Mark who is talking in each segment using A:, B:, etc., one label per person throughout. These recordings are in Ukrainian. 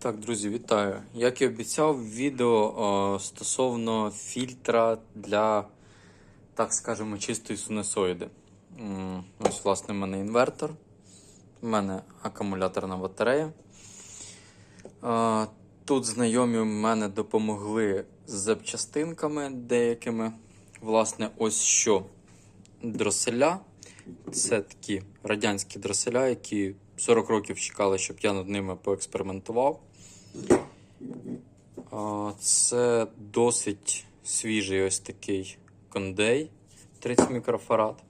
A: Так, друзі, вітаю. Як і обіцяв, відео о, стосовно фільтра для, так скажемо, чистої синусоїди. Ось, власне, в мене інвертор. У мене акумуляторна батарея. А, Тут знайомі в мене допомогли з запчастинками деякими. Власне, ось що дроселя. Це такі радянські дроселя, які 40 років чекали, щоб я над ними поекспериментував. Це досить свіжий ось такий кондей 30 мікрофарад.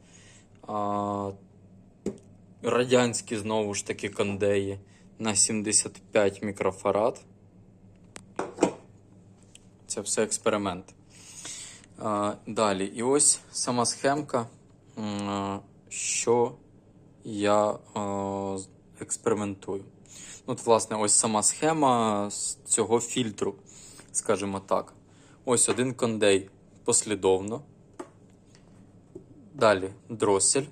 A: Радянські знову ж таки кондеї на 75 мікрофарад. Це все експеримент. Далі. І ось сама схемка, що я експериментую. Ну, От, власне, ось сама схема з цього фільтру, скажімо так. Ось один кондей послідовно. Далі дросель.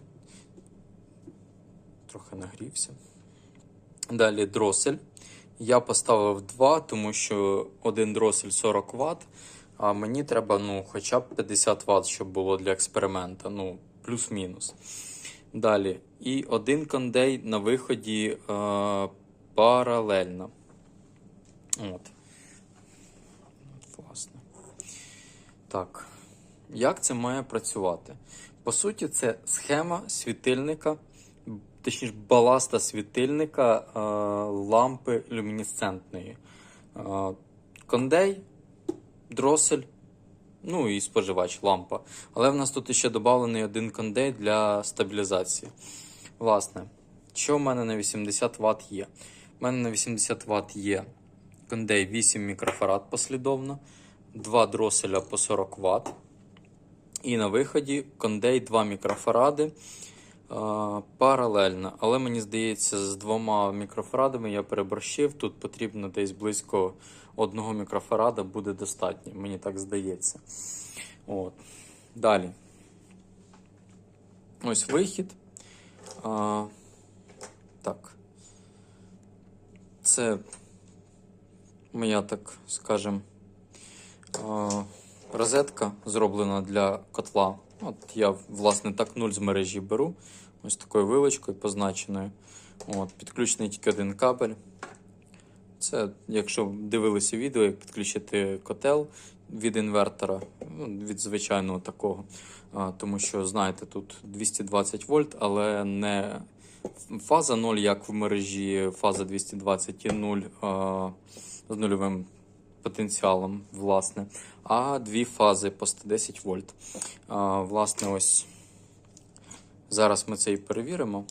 A: Трохи нагрівся. Далі дросель. Я поставив 2, тому що один дросель 40 Вт, а мені треба ну, хоча б 50 Вт, щоб було для експерименту. Ну, плюс-мінус. Далі. І один кондей на виході е, паралельно. От. Власне. Так. Як це має працювати? По суті, це схема світильника, точніше, баласта світильника е, лампи люмінесцентної. Е, кондей, дросель, ну і споживач лампа. Але в нас тут ще додавлений один кондей для стабілізації. Власне, що в мене на 80 Вт є? У мене на 80 Вт є кондей 8 мікрофарад послідовно, 2 дроселя по 40 Вт. І на виході кондей 2 мікрофаради е, паралельно. Але мені здається, з двома мікрофарадами я переборщив. Тут потрібно десь близько одного мікрофарада буде достатньо, мені так здається. От. Далі. Ось вихід. А, так. Це моя, так скажем, розетка зроблена для котла. От я, власне, так нуль з мережі беру. Ось такою вилочкою позначеною. От, підключений тільки один кабель. Це, якщо дивилися відео, як підключити котел від інвертора, ну, від звичайного такого. Тому що, знаєте, тут 220 вольт, але не фаза 0, як в мережі, фаза 220 і 0 а, з нульовим потенціалом, власне, а дві фази по 110 вольт. А, власне, ось зараз ми це і перевіримо.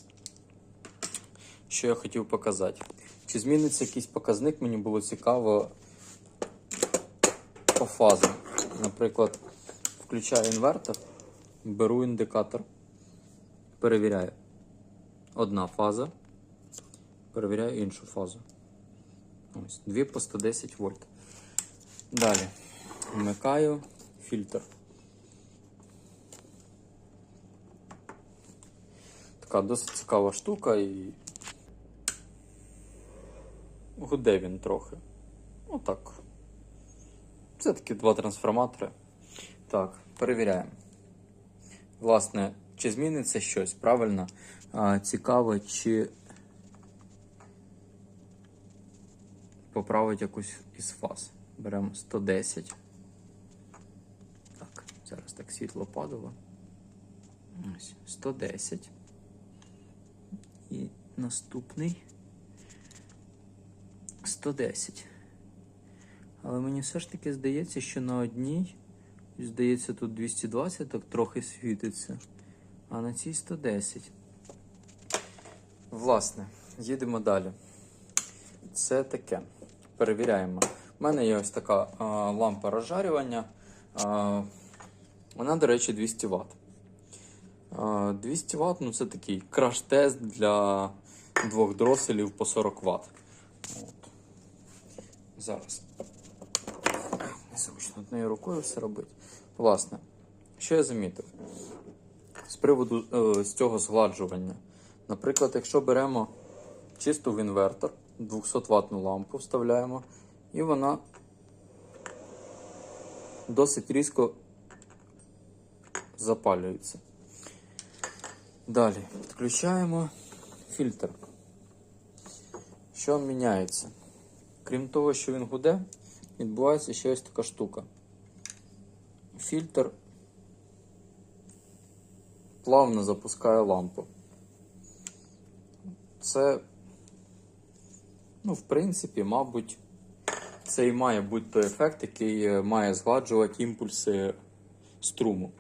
A: Що я хотів показати. Чи зміниться якийсь показник, мені було цікаво по фазам. Наприклад, включаю інвертор, беру індикатор, перевіряю. Одна фаза, перевіряю іншу фазу. Ось, дві по 110 вольт. Далі вмикаю фільтр. Така досить цікава штука і гуде він трохи. Отак. Це такі два трансформатори. Так, перевіряємо. Власне, чи зміниться щось, правильно? Цікаво, чи поправить якусь із фаз. Беремо 110. Так, зараз так світло падало. Ось, 110. І наступний 110. Але мені все ж таки здається, що на одній, здається, тут 220 так трохи світиться, а на цій 110. Власне, їдемо далі. Це таке. Перевіряємо. У мене є ось така а, лампа розжарювання. А, вона, до речі, 200 Вт. А, 200 Вт ну це такий краш-тест для двох дроселів по 40 Вт. От. Зараз. Незручно однією рукою все робити. Власне, що я замітив? З приводу е, з цього згладжування. Наприклад, якщо беремо чисто в інвертор, 200 ваттну лампу вставляємо, і вона досить різко запалюється. Далі підключаємо фільтр. Що міняється? Крім того, що він гуде, відбувається ще ось така штука. Фільтр плавно запускає лампу. Це, ну, в принципі, мабуть, це і має бути той ефект, який е, має згладжувати імпульси струму.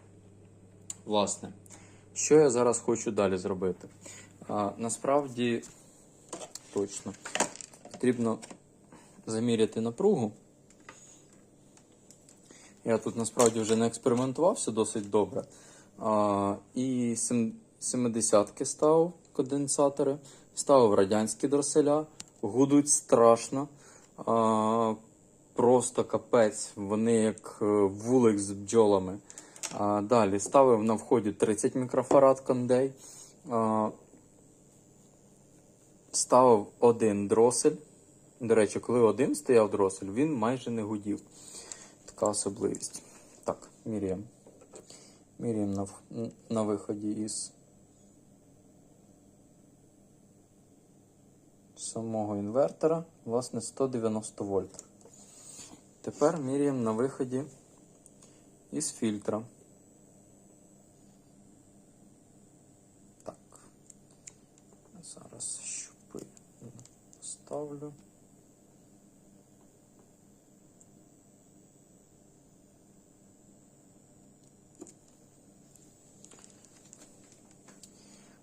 A: Власне, що я зараз хочу далі зробити? А, насправді, точно, потрібно заміряти напругу. Я тут насправді вже не експериментувався досить добре. А, і 70-ки ставив конденсатори, ставив радянські дроселя, гудуть страшно. А, просто капець, вони як е, вулик з бджолами. А, далі ставив на вході 30 мікрофарад кондей. А, ставив один дросель. До речі, коли один стояв дросель, він майже не гудів. Така особливість. Так, міряємо. Міряємо на, на виході із самого інвертора, власне, 190 вольт. Тепер міряємо на виході із фільтра. Так. Зараз щупи ставлю.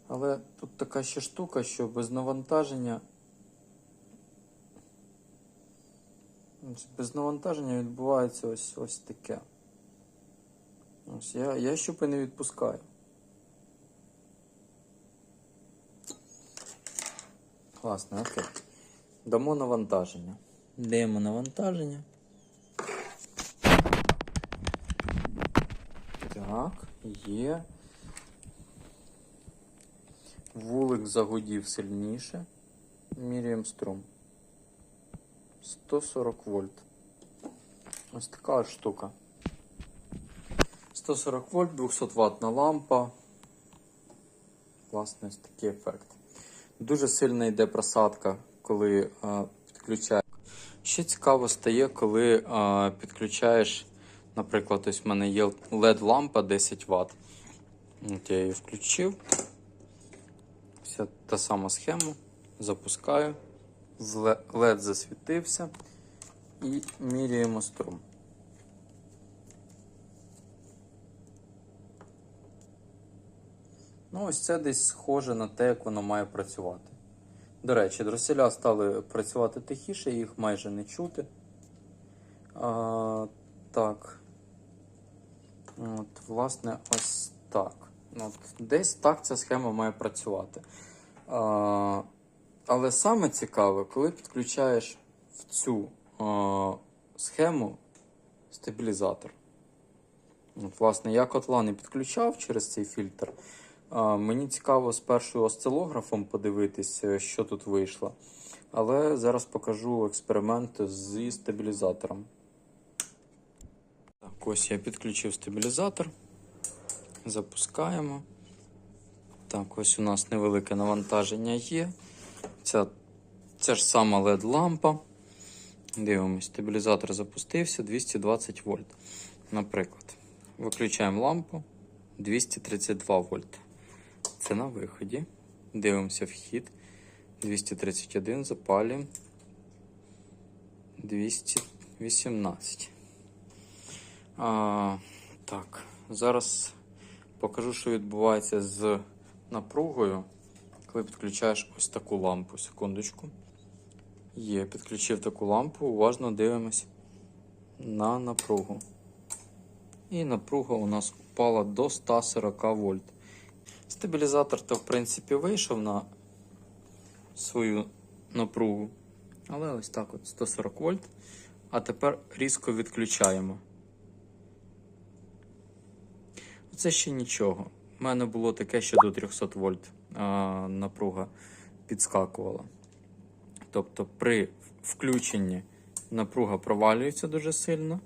A: Але тут така ще штука, що без навантаження. Без навантаження відбувається ось ось таке. Ось я, я щупи не відпускаю. Класно, окей. Дамо навантаження. Даємо навантаження. Так, є. Вулик загудів сильніше. Міряємо струм. 140 вольт. Ось така от штука. 140 вольт, 200 ваттна лампа. Власне, ось такий ефект. Дуже сильна йде просадка, коли а, підключаєш. Ще цікаво стає, коли а, підключаєш, наприклад, ось в мене є LED-лампа 10 Вт. От я її включив. Вся та сама схема. Запускаю. LED засвітився. І міряємо струм. Ну, ось це десь схоже на те, як воно має працювати. До речі, дроселя стали працювати тихіше, їх майже не чути. А, так. От, власне, ось так. От, десь так ця схема має працювати. А, але саме цікаве, коли підключаєш в цю а, схему стабілізатор. От, власне, я котла не підключав через цей фільтр. А, Мені цікаво спершу осцилографом подивитися, що тут вийшло. Але зараз покажу експеримент зі стабілізатором. Так, ось я підключив стабілізатор. Запускаємо. Так, ось у нас невелике навантаження є. Ця, ця ж сама LED-лампа. Дивимось, стабілізатор запустився 220 вольт. Наприклад, виключаємо лампу 232 вольт. Це на виході. Дивимося вхід. 231 запалюємо. 218. А, так, зараз покажу, що відбувається з напругою, коли підключаєш ось таку лампу. Секундочку. Є, підключив таку лампу, уважно дивимось на напругу. І напруга у нас упала до 140 вольт. Стабілізатор то, в принципі, вийшов на свою напругу. Але ось так от 140 вольт. А тепер різко відключаємо. Це ще нічого. У мене було таке, що до 300 вольт напруга підскакувала. Тобто при включенні напруга провалюється дуже сильно.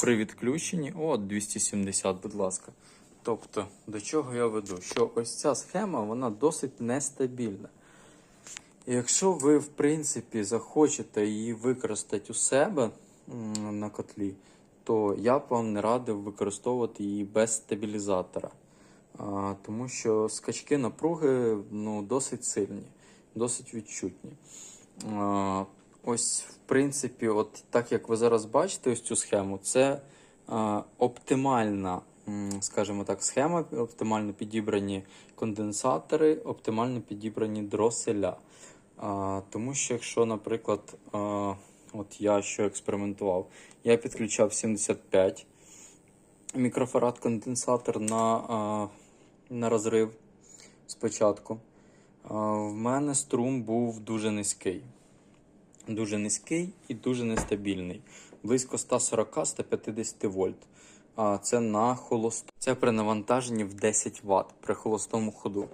A: При відключенні, о, 270, будь ласка. Тобто, до чого я веду? Що ось ця схема вона досить нестабільна. І Якщо ви, в принципі, захочете її використати у себе на котлі, то я б вам не радив використовувати її без стабілізатора. Тому що скачки напруги ну, досить сильні, досить відчутні. Ось, в принципі, от так як ви зараз бачите ось цю схему, це оптимальна, скажімо так, схема, оптимально підібрані конденсатори, оптимально підібрані дроселя. Тому що якщо, наприклад, от я що експериментував, я підключав 75 мікрофарад конденсатор на, на розрив спочатку. В мене струм був дуже низький. Дуже низький і дуже нестабільний. Близько 140-150 вольт. Це на холостому. Це при навантаженні в 10 Вт при холостому ходу.